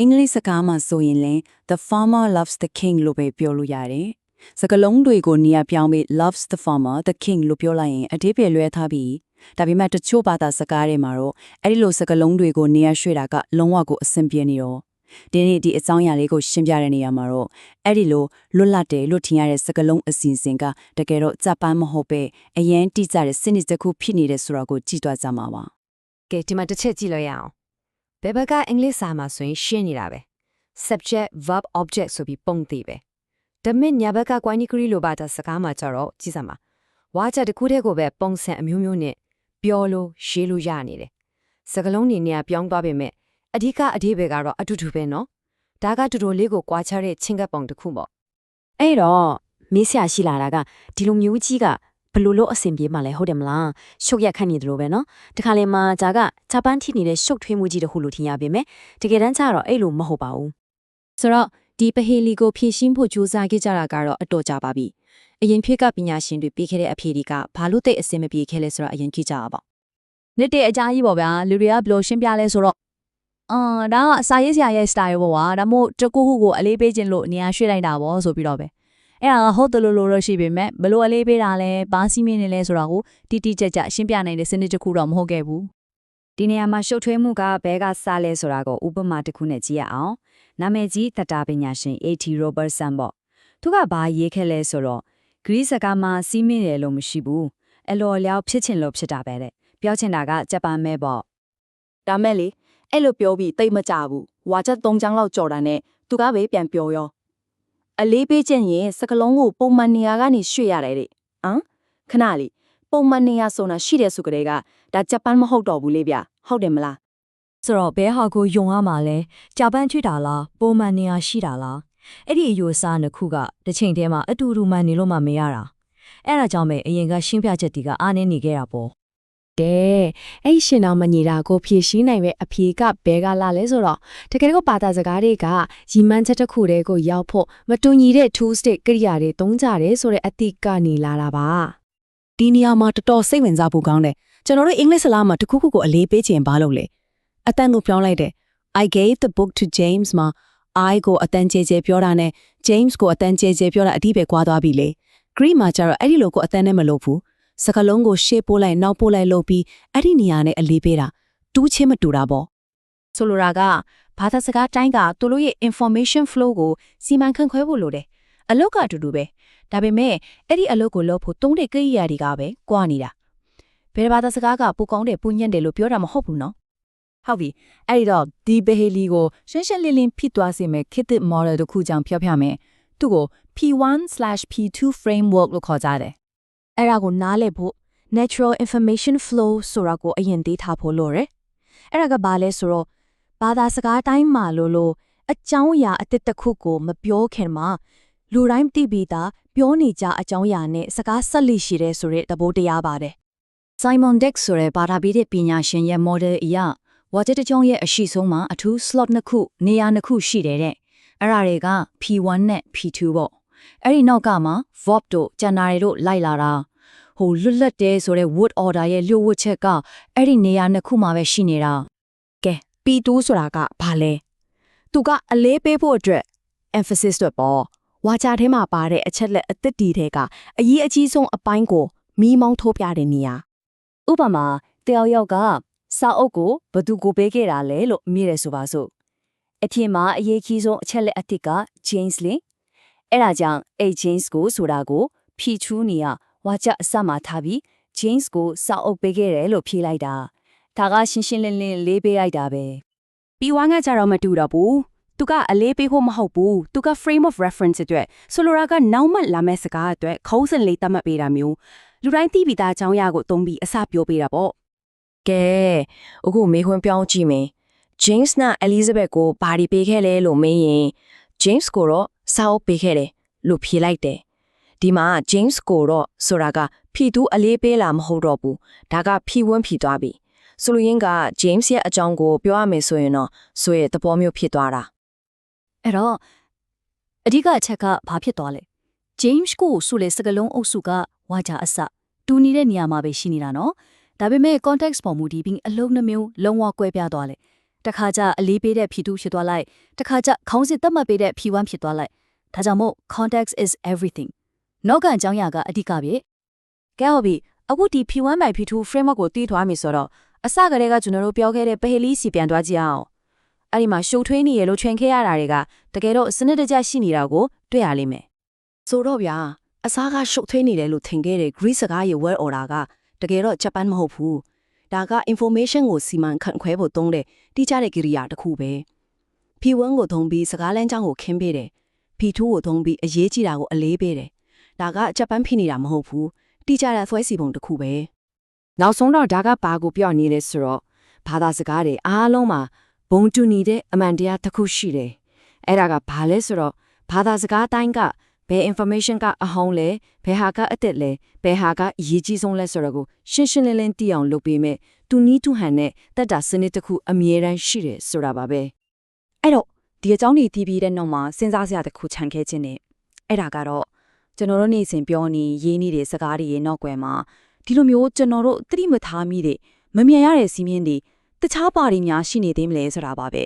အင်္ဂလိပ်စကားမှာဆိုရင်လည်း the farmer loves the king လို့ပဲပြောလို့ရတယ်စကားလုံးတွေကိုနေရာပြောင်းပြီး loves the farmer the king လို့ပြောလိုက်ရင်အဓိပ္ပာယ်လွဲထားပြီးဒါပေမဲ့တချို့ဘာသာစကားတွေမှာတော့အဲ့ဒီလိုစကားလုံးတွေကိုနေရာရွှေ့တာကလုံးဝကိုအဆင်ပြေနေတော့ဒီနေ့ဒီအကြောင်းအရာလေးကိုရှင်းပြတဲ့နေရာမှာတော့အဲ့ဒီလိုလွတ်လပ်တယ်လို့ထင်ရတဲ့စကားလုံးအစီအစဉ်ကတကယ်တော့ဂျပန်မဟုတ်ပဲအရင်တိကျတဲ့စနစ်တစ်ခုဖြစ်နေတယ်ဆိုတာကိုကြည့်သွားကြမှာပါကဲဒီမှာတစ်ချက်ကြည့်လို့ရအောင် ဘယ်ဘက်ကအင်္ဂလိပ်စာမှာဆိုရင်ရှင်းနေတာပဲ subject verb object ဆိုပြီးပုံသေးပဲဒါပေမဲ့ညာဘက်ကကွိုင်းနီကရီလိုပါတာစကားမှာကြတော့ကြည့်စမ်းပါဝါကြတစ်ခုတည်းကိုပဲပုံစံအမျိုးမျိုးနဲ့ပြောလို့ရေးလို့ရနေတယ်စကားလုံးတွေနဲ့ပြောင်းသွားပေမဲ့အဓိကအဓိပ္ပာယ်ကတော့အတူတူပဲနော်ဒါကတူတူလေးကိုကွာခြားတဲ့ချင်းကပ်ပုံတစ်ခုပေါ့အဲ့တော့မေးဆရာရှိလာတာကဒီလိုမျိုးကြီးက ဘယ်လိုလို့အဆင်ပြေမှလဲဟုတ်တယ်မလားရှုပ်ရက်ခန့်နေတယ်လို့ပဲနော်တခါလေမှဂျာကဂျပန်ထိနေတဲ့ရှုပ်ထွေးမှုကြီးတစ်ခုလို့ထင်ရပေမဲ့တကယ်တမ်းကျတော့အဲ့လိုမဟုတ်ပါဘူးဆိုတော့ဒီပဟေလီကိုဖြည့်ရှင်းဖို့ကြိုးစားခဲ့ကြတာကတော့အတော်ကြာပါပြီ။အရင်ဖြည့်ကပညာရှင်တွေပြီးခဲ့တဲ့အဖြေတွေကဘာလို့တိတ်အစင်မပြေခဲ့လဲဆိုတော့အရင်ကြည့်ကြအောင်ပေါ့။နှစ်တဲ့အကြာကြီးပေါ့ဗျာလူတွေကဘယ်လိုရှင်းပြလဲဆိုတော့အာဒါကအစာရေးဆရာရဲ့ style ပေါ့ကွာဒါမို့တကူခုကိုအလေးပေးခြင်းလို့နေရာရွှေ့လိုက်တာပေါ့ဆိုပြီးတော့ပဲ အဲ့ဒါကဟုတ်တယ်လို့လို့တော့ရှိပေမဲ့ဘယ်လိုအလေးပေးတာလဲဘာစီမင်းနေလဲဆိုတာကိုတိတိကျကျရှင်းပြနိုင်တဲ့စနစ်တစ်ခုတော့မဟုတ်ခဲ့ဘူးဒီနေရာမှာရှုပ်ထွေးမှုကဘဲကစလဲဆိုတာကိုဥပမာတစ်ခုနဲ့ကြည့်ရအောင်နာမည်ကြီးသတ္တာပညာရှင် A.T. Robertson ပေါ့သူကဘာရေးခဲ့လဲဆိုတော့ဂရိစကားမှာစီးမင်းတယ်လို့မရှိဘူးအလော်လျောက်ဖြစ်ချင်လို့ဖြစ်တာပဲတဲ့ပြောချင်တာကဂျပန်မဲပေါ့ဒါမဲ့လေအဲ့လိုပြောပြီးတိတ်မကြဘူးဝါချက်၃ချောင်းလောက်ကြော်တာနဲ့သူကပဲပြန်ပြောရော အလေးပေးခြင်းရင်စကလုံးကိုပုံမှန်နေရာကနေရွှေ့ရတယ်တဲ့ဟမ်ခဏလေးပုံမှန်နေရာဆိုတာရှိတယ်ဆိုကြတဲ့ကဒါဂျပန်မဟုတ်တော့ဘူးလေဗျဟုတ်တယ်မလားဆိုတော့ဘဲဟာကိုယုံရမှာလဲဂျပန်ချွေတာလားပုံမှန်နေရရှိတာလားအဲ့ဒီအယူအဆနှစ်ခုကတစ်ချိန်တည်းမှာအတူတူမှန်နေလို့မှမရတာအဲ့ဒါကြောင့်ပဲအရင်ကရှင်းပြချက်တီကအားနည်းနေခဲ့တာပေါ့ ကဲအဲ့ရှင်တော်မညီတာကိုဖြည့်ရှင်းနိုင်ပဲအဖြေကဘဲကလာလဲဆိုတော့တကယ်ကိုပါတာစကားတွေကရီမန်းချက်တစ်ခုတည်းကိုရောက်ဖို့မတူညီတဲ့ tools တွေကိရိယာတွေသုံးကြတယ်ဆိုတဲ့အတိကနေလာတာပါဒီနေရာမှာတော်တော်စိတ်ဝင်စားဖို့ကောင်းတယ်ကျွန်တော်တို့အင်္ဂလိပ်စကားမှာတစ်ခုခုကိုအလေးပေးခြင်းဘာလို့လဲအတန်ကိုပြောင်းလိုက်တယ် I gave the book to James မှာ I ကိုအတန်ကျဲကျဲပြောတာနဲ့ James ကိုအတန်ကျဲကျဲပြောတာအတိပဲကွာသွားပြီလေ Greek မှာကျတော့အဲ့ဒီလိုကိုအတန်နဲ့မလုပ်ဘူး စကားလုံးကိုရှေ့ပို့လိုက်နောက်ပို့လိုက်လုပ်ပြီးအဲ့ဒီနေရာနဲ့အလေးပေးတာတူးချင်းမတူတာပေါ့ဆိုလိုတာကဘာသာစကားတိုင်းကသူတို့ရဲ့ information flow ကိုစီမံခန့်ခွဲဖို့လိုတယ်အလုတ်ကအတူတူပဲဒါပေမဲ့အဲ့ဒီအလုတ်ကိုလုပ်ဖို့သုံးတဲ့ကိရိယာတွေကပဲကွာနေတာဘယ်ဘာသာစကားကပူကောင်းတယ်ပူညံ့တယ်လို့ပြောတာမဟုတ်ဘူးနော်ဟုတ်ပြီအဲ့ဒီတော့ဒီဘဟေလီကိုရှင်းရှင်းလင်းလင်းဖြစ်သွားစေမယ်ခေတ်သစ် model တစ်ခုကြောင့်ပြောပြမယ်သူ့ကို P1/P2 framework လို့ခေါ်ကြတယ် အဲ့ဒါကိုနားလည်ဖို့ natural information flow ဆိုတာကိုအရင်သိထားဖို့လိုတယ်အဲ့ဒါကဘာလဲဆိုတော့ဘာသာစကားတိုင်းမှာလို့လို့အကြောင်းအရာအတစ်တစ်ခုကိုမပြောခင်မှာလူတိုင်းသိပြီးသားပြောနေကြအကြောင်းအရာနဲ့စကားဆက်လိရှိတဲ့ဆိုတဲ့သဘောတရားပါတယ် Simon Deck ဆိုတဲ့ဘာသာပေးတဲ့ပညာရှင်ရဲ့ model အရဝါဂျက်တစ်ကြောင်းရဲ့အရှိဆုံးမှာအထူး slot နှစ်ခုနေရာနှစ်ခုရှိတယ်တဲ့အဲ့ဒါတွေက P1 နဲ့ P2 ပေါ့ အဲ့ဒီနောက်ကမှ verb တို့ကျန်တာတွေတို့လိုက်လာတာဟိုလွတ်လပ်တဲ့ဆိုတဲ့ word order ရဲ့လျှို့ဝှက်ချက်ကအဲ့ဒီနေရာနှစ်ခုမှာပဲရှိနေတာကဲ P2 ဆိုတာကဘာလဲသူကအလေးပေးဖို့အတွက် emphasis တွေပေါ့ဝါချထဲမှာပါတဲ့အချက်လက်အသစ်တီတွေကအရေးအကြီးဆုံးအပိုင်းကိုမီးမောင်းထိုးပြတဲ့နေရာဥပမာတယောက်ယောက်ကစာအုပ်ကိုဘသူကိုပေးခဲ့တာလဲလို့မြည်တယ်ဆိုပါစို့အဖြစ်မှာအရေးကြီးဆုံးအချက်လက်အသစ်က James လင် အဲ့ဒါကြောင့်အဲ့ James ကိုဆိုတာကိုဖြီချူးနေရဝါကြအစမှာထားပြီး James ကိုစာအုပ်ပေးခဲ့တယ်လို့ဖြေလိုက်တာဒါကရှင်းရှင်းလင်းလင်းလေးပေးလိုက်တာပဲပြီးဝမ်းကကြတော့မတူတော့ဘူးသူကအလေးပေးဖို့မဟုတ်ဘူးသူက frame of reference အတွက်ဆိုလိုတာကနောက်မှလာမယ့်စကားအတွက်ခေါင်းစဉ်လေးသတ်မှတ်ပေးတာမျိုးလူတိုင်းသိပြီးသားအကြောင်းအရာကိုသုံးပြီးအစပြောပေးတာပေါ့ကဲအခုမေးခွန်းပြောင်းကြည့်မယ် James နဲ့ Elizabeth ကိုဘာဒီပေးခဲ့လဲလို့မေးရင် James ကိုတော့စာအုပ်ပေးခဲ့တယ်လို့ဖြေလိုက်တယ်ဒီမှာ James ကိုတော့ဆိုတာက P2 အလေးပေးလာမဟုတ်တော့ဘူးဒါက P1 ဖြီသွားပြီဆိုလိုရင်းက James ရဲ့အကြောင်းကိုပြောရမယ်ဆိုရင်တော့ဆိုရဲ့သဘောမျိုးဖြစ်သွားတာအဲ့တော့အဓိကအချက်ကဘာဖြစ်သွားလဲ James ကိုဆိုလေစကလုံးအုပ်စုကဝါကြအစတူနေတဲ့နေရာမှာပဲရှိနေတာနော်ဒါပေမဲ့ context ပေါ်မူတည်ပြီးအလုံးနှမျိုးလုံးဝကွဲပြားသွားလေ တခါကျအလေးပေးတဲ့ P2 ဖြစ်သွားလိုက်တခါကျခေါင်းစစ်သတ်မှတ်ပေးတဲ့ P1 ဖြစ်သွားလိုက်ဒါကြောင့်မို့ context is everything နောက်ကန်အကြောင်းအရာကအဓိကပဲကဲဟုတ်ပြီအခုဒီ P1 by P2 framework ကိုတည်ထွားပြီဆိုတော့အစကတည်းကကျွန်တော်တို့ပြောခဲ့တဲ့ပဟေလီစီပြန်သွားကြည့်အောင်အဲ့ဒီမှာရှုပ်ထွေးနေရလို့ချွင်ခဲ့ရတာတွေကတကယ်တော့စနစ်တကျရှိနေတာကိုတွေ့ရလိမ့်မယ်ဆိုတော့ဗျာအစားကရှုပ်ထွေးနေတယ်လို့ထင်ခဲ့တဲ့ Greece စကားရဲ့ word order ကတကယ်တော့ဂျပန်မဟုတ်ဘူး ဒါက information ကိုစီမံခန့်ခွဲဖို့သုံးတဲ့တိကျတဲ့ကိရိယာတစ်ခုပဲ P1 ကိုသုံးပြီးစကားလမ်းကြောင်းကိုခင်းပေးတယ် P2 ကိုသုံးပြီးအရေးကြီးတာကိုအလေးပေးတယ်ဒါကဂျပန်ဖြစ်နေတာမဟုတ်ဘူးတိကျတဲ့ဆွဲစီပုံတစ်ခုပဲနောက်ဆုံးတော့ဒါကဘာကိုပြောနေလဲဆိုတော့ဘာသာစကားတွေအားလုံးမှာဘုံတူညီတဲ့အမှန်တရားတစ်ခုရှိတယ်။အဲ့ဒါကဘာလဲဆိုတော့ဘာသာစကားတိုင်းက ဘယ် information ကအဟောင်းလဲဘယ်ဟာကအစ်စ်လဲဘယ်ဟာကအရေးကြီးဆုံးလဲဆိုတော့ကိုရှင်းရှင်းလင်းလင်းသိအောင်လုပ်ပေးမယ်။တူနီးတူဟန်နဲ့တက်တာစနစ်တစ်ခုအမြဲတမ်းရှိတယ်ဆိုတာပါပဲ။အဲ့တော့ဒီအကြောင်းတွေတည်ပြီးတဲ့နောက်မှာစဉ်းစားစရာတစ်ခုခြံခဲ့ခြင်းနဲ့အဲ့ဒါကတော့ကျွန်တော်တို့နေ့စဉ်ပြောနေရေးနေတဲ့စကားတွေရဲ့နောက်ွယ်မှာဒီလိုမျိုးကျွန်တော်တို့သတိမထားမိတဲ့မမြင်ရတဲ့စီးမြင်တွေတခြားပါရီများရှိနေသေးမလဲဆိုတာပါပဲ